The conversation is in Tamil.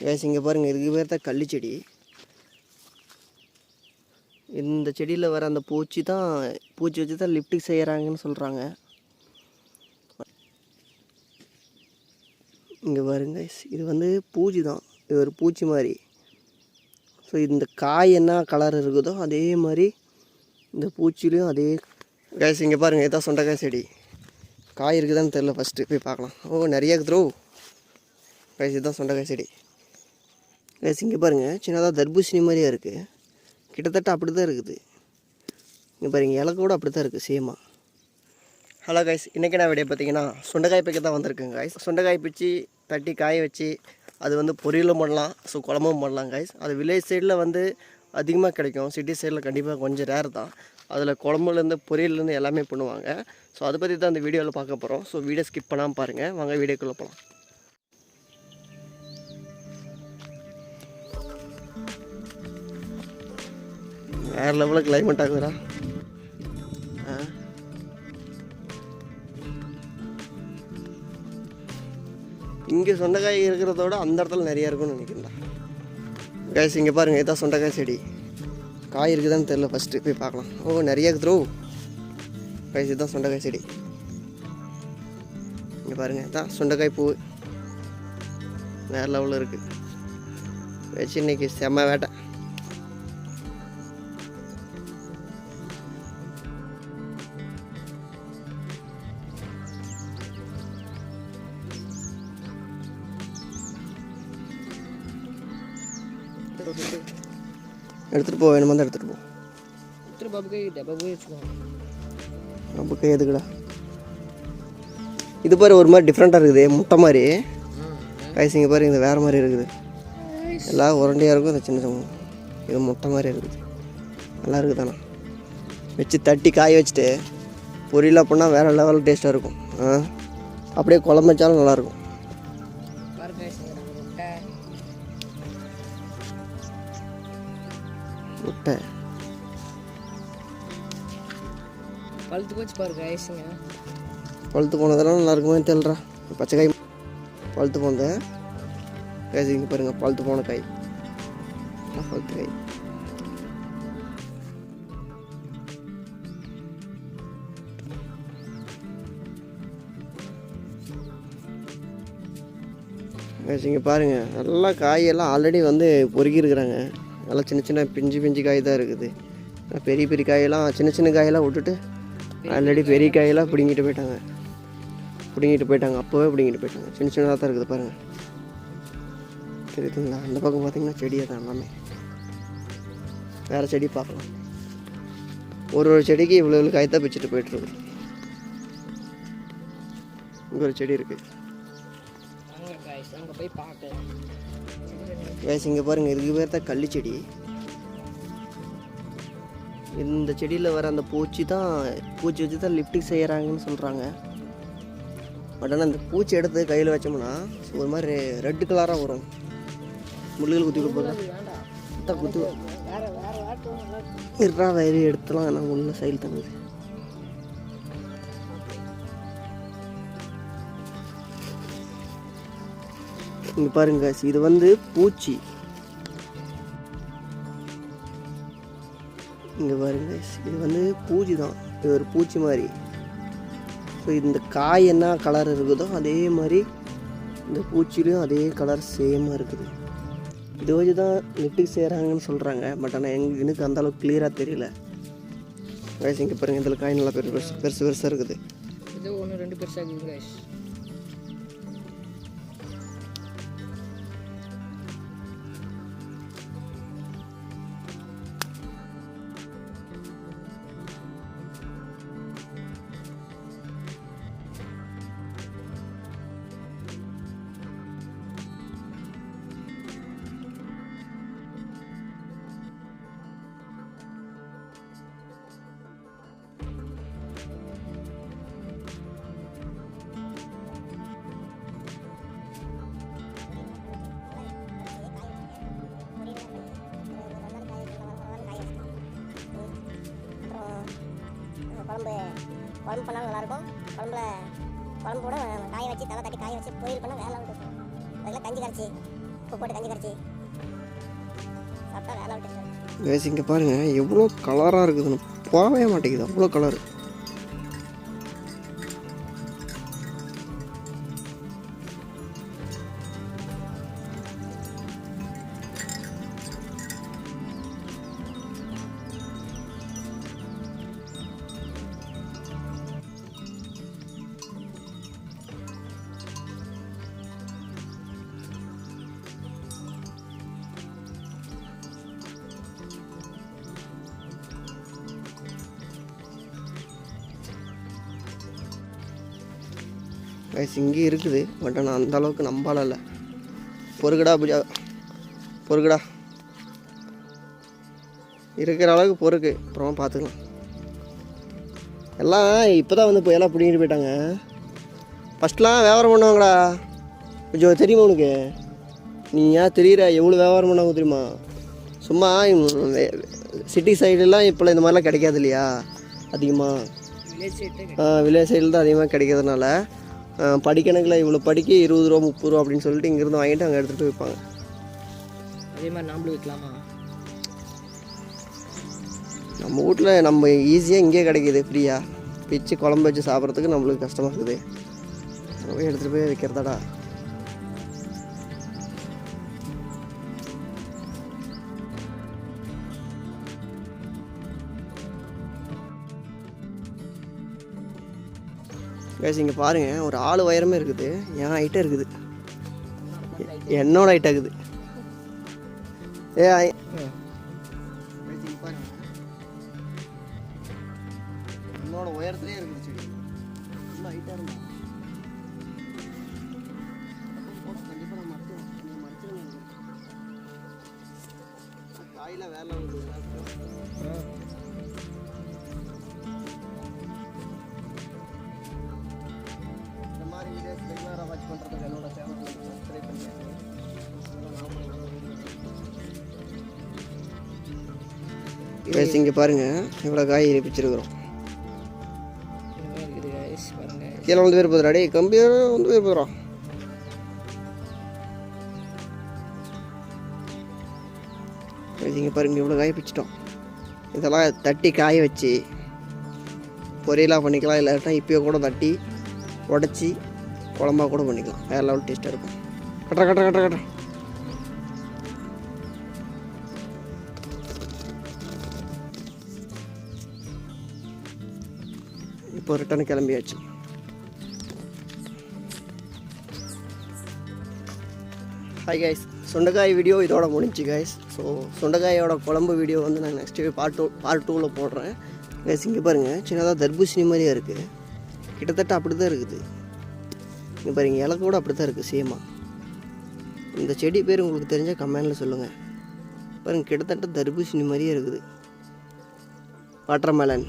கேஸ் இங்கே பாருங்கள் இதுக்கு பேர் தான் கள்ளி செடி. இந்த செடியில் வர அந்த பூச்சி தான் பூச்சி வச்சு தான் லிப்டிக் செய்கிறாங்கன்னு சொல்கிறாங்க இங்கே பாருங்க இது வந்து பூச்சி தான். இது ஒரு பூச்சி மாதிரி. ஸோ இந்த காய் என்ன கலர் இருக்குதோ அதே மாதிரி இந்த பூச்சிலையும் அதே கேஸ் இங்கே பாருங்கள் இதான் சொண்டக்காய் செடி. காய் இருக்குதான்னு தெரில ஃபஸ்ட்டு போய் பார்க்கலாம். ஓ நிறைய இருக்குதுரோ கைஸ் இதுதான் சொண்டக்காய் செடி. கைஸ் இங்கே பாருங்கள் சின்னதாக தர்பூசணி மாதிரியே இருக்குது கிட்டத்தட்ட அப்படி தான் இருக்குது. இங்கே பாருங்க இலை கூட அப்படி தான் இருக்குது சேமாக ஹலோ கைஸ் இன்றைக்கி நான் வீடியோ பார்த்தீங்கன்னா சுண்டைக்காய் பிக்க தான் வந்திருக்கேங்க கைஸ் சுண்டைக்காய் பிச்சு தட்டி காய வச்சு அது வந்து பொரியலும் பண்ணலாம் ஸோ குழம்பும் பண்ணலாம் கைஸ் அது வில்லேஜ் சைடில் வந்து அதிகமாக கிடைக்கும் சிட்டி சைடில் கண்டிப்பாக கொஞ்சம் ரேர் தான். அதில் குழம்புலேருந்து பொரியல்லேருந்து எல்லாமே பண்ணுவாங்க. ஸோ அதை பற்றி தான் அந்த வீடியோவில் பார்க்க போகிறோம் ஸோ வீடியோ ஸ்கிப் பண்ணாமல் பாருங்கள் வாங்க வீடியோக்குள்ளே போகலாம் வேறு லெவலில் கிளைமேட் ஆகுதுடா. ஆ. இங்கே சொண்டக்காய் இருக்கிறத விட அந்த இடத்துல நிறைய இருக்கும்னு நினைக்கிறேன்டா. காய்ஸ் இங்கே பாருங்கள் இதான் சொண்டைக்காய் செடி. காய் இருக்குதான்னு தெரில ஃபஸ்ட்டு போய் பார்க்கலாம். ஓ நிறைய இருக்குதுரோ காய்ஸ் இதுதான் சொண்டக்காய் செடி. இங்கே பாருங்கள் இதான் சுண்டக்காய் பூ. வேறு லெவலில் இருக்குது வச்சு இன்னைக்கு செம்ம வேட்டை. எடுத்துகிட்டு போ வேணுமா தான் எடுத்துகிட்டு போ. வச்சுக்கோங்க நம்ம கை எதுக்குடா இது பாரு ஒரு மாதிரி டிஃப்ரெண்ட்டாக இருக்குது. முட்டை மாதிரி. கைஸ் இங்கே பாரு இது வேறு மாதிரி இருக்குது. எல்லாம் உரண்டையாக இருக்கும் இந்த சின்ன சின்ன இது முட்டை மாதிரி இருக்குது. நல்லா இருக்குதாண்ணா வச்சு தட்டி காய வச்சுட்டு பொரியலாக பண்ணால் வேறு லெவலில் டேஸ்ட்டாக இருக்கும். ஆ? அப்படியே குழம்பு வச்சாலும் நல்லாயிருக்கும் முட்டை பழுத்து போச்சு பாருங்க ஐஸுங்க பழுத்து போனதெல்லாம் நல்லா இருக்குமே தெரியலடா. பச்சை காய் பழுத்து போனது. கைஸ் இங்கே பாருங்கள் பழுத்து போன காய். பழுத்து காய். இங்கே பாருங்கள் நல்லா காயெல்லாம் ஆல்ரெடி வந்து பொறுக்கியிருக்கிறாங்க நல்லா சின்ன சின்ன பிஞ்சு பிஞ்சு காய் தான் இருக்குது. பெரிய பெரிய காயெல்லாம் சின்ன சின்ன காயெல்லாம் விட்டுட்டு ஆல்ரெடி பெரிய காயெல்லாம் பிடுங்கிட்டு போயிட்டாங்க. பிடுங்கிட்டு போயிட்டாங்க. அப்போவே பிடுங்கிட்டு போயிட்டாங்க. சின்ன சின்னதாக தான் இருக்குது பாருங்கள் தெரியுதுங்களா? அந்த பக்கம் பார்த்தீங்கன்னா செடியை தான் எல்லாமே. வேறு செடி பார்க்கலாம். ஒரு ஒரு செடிக்கு இவ்வளோ இவ்வளோ காய் தான் பிச்சுட்டு போயிட்டுருக்கு இங்கே ஒரு செடி இருக்குது guys, அங்க போய் பார்க்கலாம். கேஸ் இங்கே பாருங்கள் இதுக்கு பேர் தான் கள்ளி செடி. இந்த செடியில் வர அந்த பூச்சி தான் பூச்சி வச்சு தான் லிப்டிக் செய்கிறாங்கன்னு சொல்கிறாங்க பட் ஆனால் இந்த பூச்சி எடுத்து கையில் வச்சோம்னா ஒரு மாதிரி ரெட் கலராக வரும். முள்ளுகள் குத்தி கொடுப்பாங்க தான் குத்து. இருக்கு. வயிறு எடுத்துலாம் நான் உள்ள சைல் தங்குது இங்கே பாருங்க இது வந்து பூச்சி. இங்கே பாருங்க இது வந்து பூச்சி தான். இது ஒரு பூச்சி மாதிரி. ஸோ இந்த காய் என்ன கலர் இருக்குதோ அதே மாதிரி இந்த பூச்சிலையும் அதே கலர் சேமாக இருக்குது. இது வச்சு தான் நெட்டுக்கு செய்கிறாங்கன்னு சொல்கிறாங்க பட் ஆனால் எங்கள் எனக்கு அந்தளவுக்கு கிளியராக தெரியல. வயசு இங்கே பாருங்கள் இதில் காய் நல்லா பெருசு பெருசு பெருசு பெருசாக இருக்குது. இது ஒன்று ரெண்டு பெருசாக இருக்குது குழம்பு குழம்பு பண்ணாலும் நல்லாயிருக்கும். குழம்புல குழம்பு கூட காய வச்சு தலை தட்டி காய வச்சு பொரியல் பண்ணால் வேலை இருக்கும் அதெல்லாம் கஞ்சி கரைச்சி உப்பு போட்டு கஞ்சி கரைச்சி சாப்பிட்டா வேலை விட்டு இங்கே பாருங்கள் எவ்வளோ கலராக இருக்குதுன்னு. போகவே மாட்டேங்குது அவ்வளோ கலர் கைஸ் இங்கே இருக்குது பட் ஆனால் அந்த அளவுக்கு நம்பால இல்லை பொறுக்கடா பூஜா பொறுக்கடா இருக்கிற அளவுக்கு பொறுக்கு. அப்புறமா பார்த்துக்கலாம் எல்லாம் இப்போ தான் வந்து எல்லாம் பிடிங்கிட்டு போயிட்டாங்க. ஃபஸ்ட்லாம் வியாபாரம் பண்ணுவாங்கடா. கொஞ்சம் தெரியுமா உனக்கு? நீ ஏன் தெரியுற? எவ்வளோ வியாபாரம் பண்ணாங்க தெரியுமா? சும்மா சிட்டி சைடுலாம் இப்போ இந்த மாதிரிலாம் கிடைக்காது இல்லையா? அதிகமாக வில்லேஜ் சைடில் தான் அதிகமாக கிடைக்கிறதுனால. படிக்கணக்கில் இவ்வளோ படிக்க இருபது ரூபா முப்பது ரூபா அப்படின்னு சொல்லிட்டு இங்கேருந்து வாங்கிட்டு அங்கே எடுத்துகிட்டு போய் வைப்பாங்க அதே மாதிரி நாமளும் விற்கலாமா நம்ம வீட்டில் நம்ம ஈஸியாக இங்கேயே கிடைக்கிது ஃப்ரீயாக பிச்சு குழம்பு வச்சு சாப்பிட்றதுக்கு நம்மளுக்கு கஷ்டமாக இருக்குது. போய் எடுத்துகிட்டு போய் வைக்கிறதாடா. கேஸ் இங்கே பாருங்கள் ஒரு ஆள் உயரமே இருக்குது. என் ஹைட்டாக இருக்குது. என்னோட ஹைட்டாக இருக்குது. ஏ என்னோட உயரத்துலேயே இருக்குது செடி. ஹைட்டாக இருக்கும் காயில் வேலை கைஸ் இங்கே பாருங்கள் இவ்வளோ காய் பிச்சிருக்கிறோம் கீழே வந்து பேர் போதுடா டேய் கம்பியாக வந்து பேர் போதுடா. இங்கே பாருங்க இவ்வளோ காய பிச்சிட்டோம். இதெல்லாம் தட்டி காய வச்சு பொரியலாக பண்ணிக்கலாம் இல்லாட்டா இப்போயே கூட தட்டி உடச்சி குழம்பா கூட பண்ணிக்கலாம். வேறு லெவல் டேஸ்ட்டாக இருக்கும். கட்டுற கட்டுற கட்டுற கட்டுற. இப்போ ரிட்டர்ன் கிளம்பியாச்சு. ஹாய் கைஸ் சுண்டைக்காய் வீடியோ இதோட முடிஞ்சு கைஸ் ஸோ சுண்டைக்காயோட குழம்பு வீடியோ வந்து நான் நெக்ஸ்ட் பார்ட் டூ பார்ட் டூவில் போடுறேன். கைஸ் இங்கே பாருங்கள் சின்னதாக தர்பூசணி மாதிரியே இருக்குது கிட்டத்தட்ட அப்படி தான் இருக்குது. இங்கே பாருங்க இலை கூட அப்படி தான் இருக்குது சேமாக இந்த செடி பேர் உங்களுக்கு தெரிஞ்சால் கமெண்டில் சொல்லுங்கள் பாருங்கள் கிட்டத்தட்ட தர்பூசணி மாதிரியே இருக்குது. வாட்டர்மேலன்